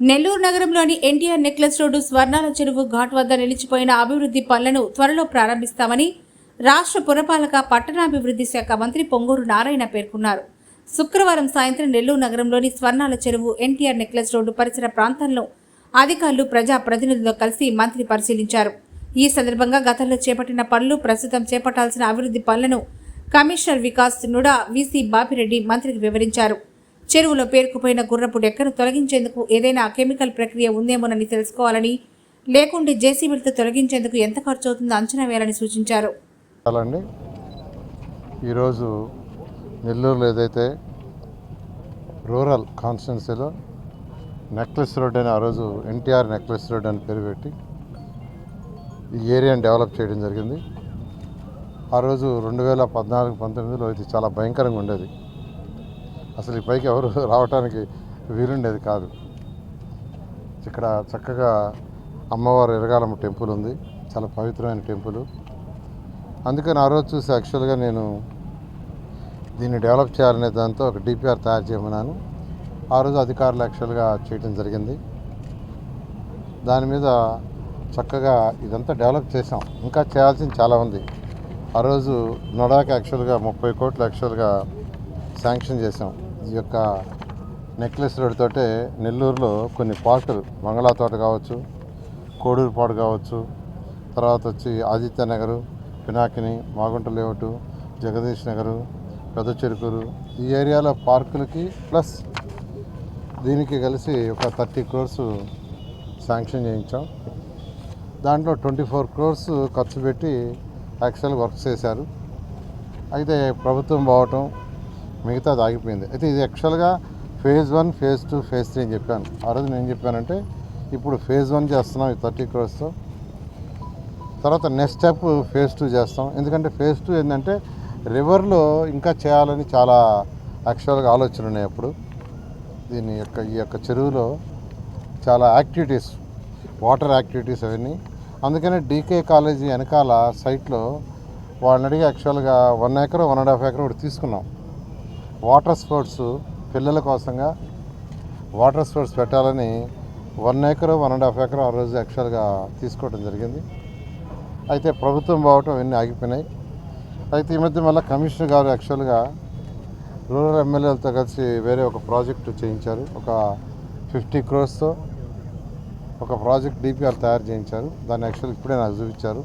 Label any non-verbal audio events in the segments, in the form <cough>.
నెల్లూరు నగరంలోని NTR necklace road Swarnala చెరువు ఘాట్ వద్ద నిలిచిపోయిన అభివృద్ధి పనులను త్వరలో ప్రారంభిస్తామని రాష్ట్ర పురపాలక పట్టణాభివృద్ధి శాఖ మంత్రి పొంగూరు నారాయణ పేర్కొన్నారు. శుక్రవారం సాయంత్రం నెల్లూరు నగరంలోని స్వర్ణాల చెరువు ఎన్టీఆర్ నెక్లెస్ రోడ్డు పరిసర ప్రాంతాల్లో అధికారులు ప్రజా ప్రతినిధులతో కలిసి మంత్రి పరిశీలించారు. ఈ సందర్భంగా గతంలో చేపట్టిన పనులు ప్రస్తుతం చేపట్టాల్సిన అభివృద్ధి పనులను commissioner Vikas NUDA VC Bapireddy మంత్రికి వివరించారు. చెరువులో పేరుకుపోయిన గుర్రపు డెక్కను తొలగించేందుకు ఏదైనా కెమికల్ ప్రక్రియ ఉందేమోనని తెలుసుకోవాలని లేకుంటే జేసీబీలతో తొలగించేందుకు ఎంత ఖర్చు అవుతుందో అంచనా వేయాలని సూచించారు. ఈరోజు నెల్లూరులో ఏదైతే రూరల్ కాన్స్టిట్యున్సీలో నెక్లెస్ రోడ్ అని ఆ రోజు ఎన్టీఆర్ నెక్లెస్ రోడ్ అని పేరు పెట్టి ఈ ఏరియాని డెవలప్ చేయడం జరిగింది. ఆ రోజు రెండు వేల పద్నాలుగు పంతొమ్మిదిలో ఇది చాలా భయంకరంగా ఉండేది. అసలు ఈ పైకి ఎవరు <laughs> రావడానికి వీలుండేది కాదు. ఇక్కడ చక్కగా అమ్మవారు ఎరగాలమ్మ టెంపుల్ ఉంది. చాలా పవిత్రమైన టెంపుల్. అందుకని ఆ రోజు చూసి యాక్చువల్గా నేను దీన్ని డెవలప్ చేయాలనే దాంతో ఒక డిపిఆర్ తయారు చేయమన్నాను. ఆ రోజు అధికారులు యాక్చువల్గా చేయడం జరిగింది. దాని మీద చక్కగా ఇదంతా డెవలప్ చేసాం ఇంకా చేయాల్సింది చాలా ఉంది. ఆ రోజు నొడాకి యాక్చువల్గా ముప్పై కోట్లు యాక్చువల్గా శాంక్షన్ చేసాం ఈ యొక్క నెక్లెస్ రోడ్ తోటే నెల్లూరులో కొన్ని పార్కులు మంగళా తోట కావచ్చు కోడూరుపాడు కావచ్చు తర్వాత వచ్చి ఆదిత్య నగరు పినాకిని మాగుంట లేఅవుట్ జగదీష్ నగరు పెద్ద చెరుకూరు. ఈ ఏరియాలో పార్కులకి ప్లస్ దీనికి కలిసి ఒక థర్టీ క్రోర్స్ శాంక్షన్ చేయించాం. దాంట్లో ట్వంటీ ఫోర్ క్రోర్స్ ఖర్చు పెట్టి యాక్చువల్ వర్క్ చేశారు. అయితే ప్రభుత్వం పోవటం మిగతా ఆగిపోయింది అయితే ఇది యాక్చువల్గా phase one phase two phase three అని చెప్పాను. ఆ రోజు నేను చెప్పానంటే ఇప్పుడు ఫేజ్ వన్ చేస్తున్నాం ఈ థర్టీ క్రోర్స్తో తర్వాత నెక్స్ట్ స్టెప్ ఫేజ్ టూ చేస్తాం. ఎందుకంటే ఫేజ్ టూ ఏంటంటే రివర్లో ఇంకా చేయాలని చాలా యాక్చువల్గా ఆలోచన ఉన్నాయి అప్పుడు. దీని యొక్క ఈ యొక్క చెరువులో చాలా యాక్టివిటీస్ వాటర్ యాక్టివిటీస్ అవన్నీ. అందుకనే డీకే కాలేజీ వెనకాల సైట్లో వాళ్ళని అడిగి యాక్చువల్గా one acre one and half acre ఒకటి తీసుకున్నాం. వాటర్ స్పోర్ట్స్ పిల్లల కోసంగా వాటర్ స్పోర్ట్స్ పెట్టాలని one acre one and half acre ఆ రోజు యాక్చువల్గా తీసుకోవడం జరిగింది. అయితే ప్రభుత్వం బావటం అన్నీ ఆగిపోయినాయి. అయితే ఈ మధ్య మళ్ళీ కమిషనర్ గారు యాక్చువల్గా రూరల్ ఎమ్మెల్యేలతో కలిసి వేరే ఒక ప్రాజెక్టు చేయించారు. ఒక ఫిఫ్టీ క్రోర్స్తో ఒక ప్రాజెక్ట్ డిపిఆర్ తయారు చేయించారు. దాన్ని యాక్చువల్ ఇప్పుడే నాకు చూపించారు.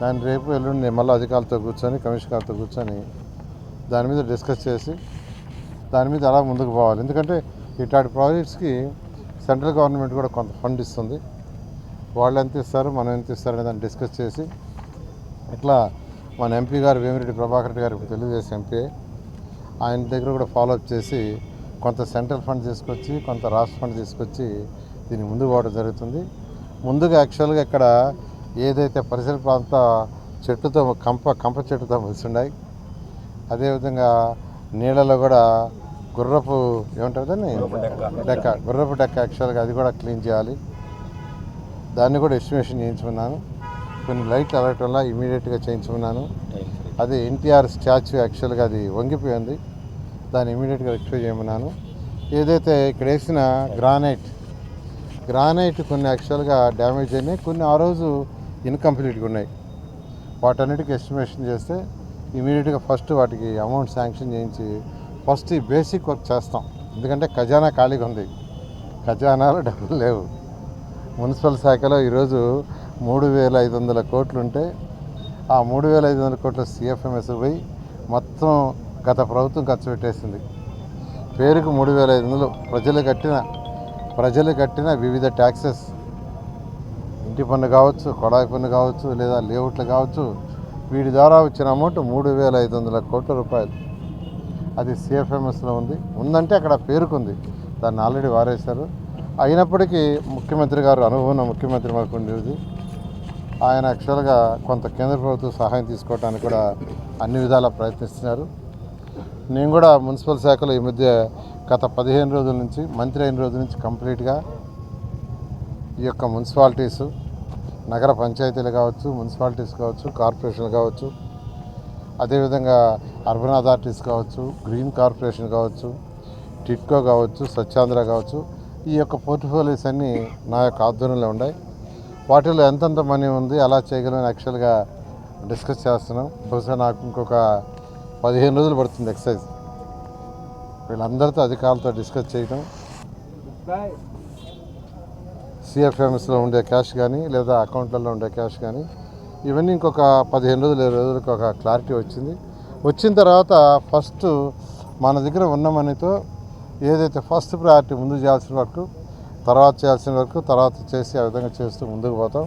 దాన్ని రేపు ఎల్లుండి మళ్ళీ అధికారులతో కూర్చొని కమిషనర్ గారితో కూర్చొని దాని మీద డిస్కస్ చేసి దాని మీద అలా ముందుకు పోవాలి. ఎందుకంటే ఇట్లాంటి ప్రాజెక్ట్స్కి సెంట్రల్ గవర్నమెంట్ కూడా కొంత ఫండ్ ఇస్తుంది. వాళ్ళు ఎంత ఇస్తారు మనం ఎంత ఇస్తారు అనే దాన్ని డిస్కస్ చేసి ఇట్లా మన ఎంపీ గారు వేమిరెడ్డి ప్రభాకర్ రెడ్డి గారు తెలుగుదేశం ఎంపీ ఆయన దగ్గర కూడా ఫాలోఅప్ చేసి కొంత సెంట్రల్ ఫండ్ తీసుకొచ్చి కొంత రాష్ట్ర ఫండ్ తీసుకొచ్చి దీన్ని ముందుకు పోవడం జరుగుతుంది. ముందుగా యాక్చువల్గా ఇక్కడ ఏదైతే పరిసర ప్రాంత చెట్టుతో కంప కంప చెట్టుతో ఉన్నాయి అదేవిధంగా నీళ్ళలో కూడా గుర్రపు ఏమంటారు దాన్ని? డెక్క. గుర్రపు డెక్క యాక్చువల్గా అది కూడా క్లీన్ చేయాలి. దాన్ని కూడా ఎస్టిమేషన్ చేయించుకున్నాను. కొన్ని లైట్లు అలర్ట్ వల్ల ఇమీడియట్గా చేయించుకున్నాను. అది ఎన్టీఆర్ స్టాచ్యూ యాక్చువల్గా అది వంగిపోయింది. దాన్ని ఇమీడియట్గా రెక్టిఫై చేయమన్నాను. ఏదైతే ఇక్కడ వేసిన గ్రానైట్ గ్రానైట్ కొన్ని యాక్చువల్గా డ్యామేజ్ అయినాయి. కొన్ని ఆ రోజు ఇన్కంప్లీట్గా ఉన్నాయి. వాటన్నిటికి ఎస్టిమేషన్ చేస్తే ఇమీడియట్గా ఫస్ట్ వాటికి అమౌంట్ శాంక్షన్ చేయించి ఫస్ట్ ఈ బేసిక్ వర్క్ చేస్తాం. ఎందుకంటే ఖజానా ఖాళీగా ఉంది. ఖజానాలో డబ్బులు లేవు. మున్సిపల్ శాఖలో ఈరోజు మూడు వేల ఐదు వందల కోట్లు ఉంటే ఆ మూడు వేల ఐదు వందల కోట్ల సిఎఫ్ఎంఎస్ పోయి మొత్తం గత ప్రభుత్వం ఖర్చు పెట్టేసింది. పేరుకు మూడు వేల ఐదు వందలు. ప్రజలు కట్టిన ప్రజలు కట్టిన వివిధ ట్యాక్సెస్. ఇంటి పన్ను కావచ్చు కొడాయి పన్ను కావచ్చు లేదా లేఅవుట్లు కావచ్చు వీటి ద్వారా వచ్చిన అమౌంట్ మూడు వేల ఐదు వందల కోట్ల రూపాయలు. అది సిఎఫ్ఎంఎస్లో ఉంది. ఉందంటే అక్కడ పేరుకుంది. దాన్ని ఆల్రెడీ వారేశారు. అయినప్పటికీ ముఖ్యమంత్రి గారు అనుభవం ముఖ్యమంత్రి మాకు ఉండేది ఆయన యాక్చువల్గా కొంత కేంద్ర ప్రభుత్వం సహాయం తీసుకోవడానికి కూడా అన్ని విధాలా ప్రయత్నిస్తున్నారు. నేను కూడా మున్సిపల్ శాఖలో ఈ మధ్య గత పదిహేను రోజుల నుంచి మంత్రి అయిన రోజుల నుంచి కంప్లీట్గా ఈ యొక్క మున్సిపాలిటీసు నగర పంచాయతీలు కావచ్చు మున్సిపాలిటీస్ కావచ్చు కార్పొరేషన్లు కావచ్చు అదేవిధంగా అర్బన్ అథారిటీస్ కావచ్చు గ్రీన్ కార్పొరేషన్ కావచ్చు టిట్కో కావచ్చు స్వచ్ఛాంధ్ర కావచ్చు ఈ యొక్క పోర్ట్ఫోలియోస్ అన్నీ నా యొక్క ఆధ్వర్యంలో ఉన్నాయి. వాటిలో ఎంతెంత మనీ ఉంది ఎలా చేయగలని యాక్చువల్గా డిస్కస్ చేస్తున్నాం. బహుశా నాకు ఇంకొక పదిహేను రోజులు పడుతుంది ఎక్సర్సైజ్ వీళ్ళందరితో అధికారులతో డిస్కస్ చేయడం సిఎఫ్ఎంఎస్లో ఉండే క్యాష్ కానీ లేదా అకౌంట్లలో ఉండే క్యాష్ కానీ ఇవన్నీ ఇంకొక పదిహేను రోజులు ఇరవై రోజులకు ఒక క్లారిటీ వచ్చింది. వచ్చిన తర్వాత ఫస్ట్ మన దగ్గర ఉన్న మనీతో ఏదైతే ఫస్ట్ ప్రయారిటీ ముందు చేయాల్సిన వరకు తర్వాత చేయాల్సిన వరకు తర్వాత చేసి ఆ విధంగా చేస్తూ ముందుకు పోతాం.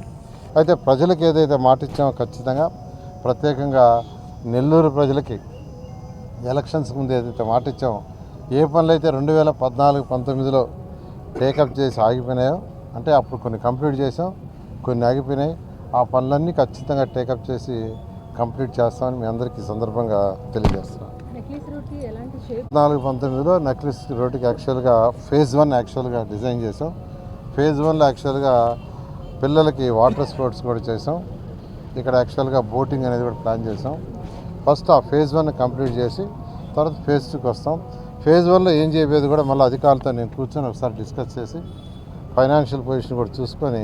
అయితే ప్రజలకు ఏదైతే మాట ఇచ్చామో ఖచ్చితంగా ప్రత్యేకంగా నెల్లూరు ప్రజలకి ఎలక్షన్స్ ముందు ఏదైతే మాట ఇచ్చామో ఏ పనులు అయితే రెండు వేల పద్నాలుగు పంతొమ్మిదిలో టేకప్ చేసి ఆగిపోయినాయో అంటే అప్పుడు కొన్ని కంప్లీట్ చేసాం కొన్ని ఆగిపోయినాయి. ఆ పనులన్నీ ఖచ్చితంగా టేకప్ చేసి కంప్లీట్ చేస్తామని మీ అందరికీ సందర్భంగా తెలియజేస్తున్నాం నాలుగు పంతొమ్మిదిలో నెక్లెస్ రోడ్డుకి యాక్చువల్గా ఫేజ్ వన్ యాక్చువల్గా డిజైన్ చేసాం. ఫేజ్ వన్లో యాక్చువల్గా పిల్లలకి వాటర్ స్పోర్ట్స్ కూడా చేసాం. ఇక్కడ యాక్చువల్గా బోటింగ్ అనేది కూడా ప్లాన్ చేసాం. ఫస్ట్ ఆ ఫేజ్ వన్ కంప్లీట్ చేసి తర్వాత ఫేజ్ టూకి వస్తాం. ఫేజ్ వన్లో ఏం చేయబోయేది కూడా మళ్ళీ అధికారులతో నేను కూర్చొని ఒకసారి డిస్కస్ చేసి ఫైనాన్షియల్ పొజిషన్ కూడా చూసుకొని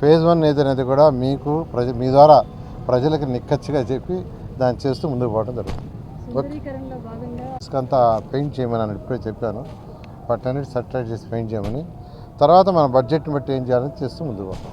ఫేజ్ వన్ ఏదనేది కూడా మీకు ప్రజ మీ ద్వారా ప్రజలకు నిక్కచ్చిగా చెప్పి దాన్ని చేస్తూ ముందుకు పోవడం జరుగుతుంది. భాగంగా అంతా పెయింట్ చేయమని నేను ఇప్పుడే చెప్పాను. వాటన్నిటి సర్టిఫైడ్ చేసి పెయింట్ చేయమని. తర్వాత మన బడ్జెట్ని బట్టి ఏం చేయాలని చేస్తూ ముందుకు పోతాం.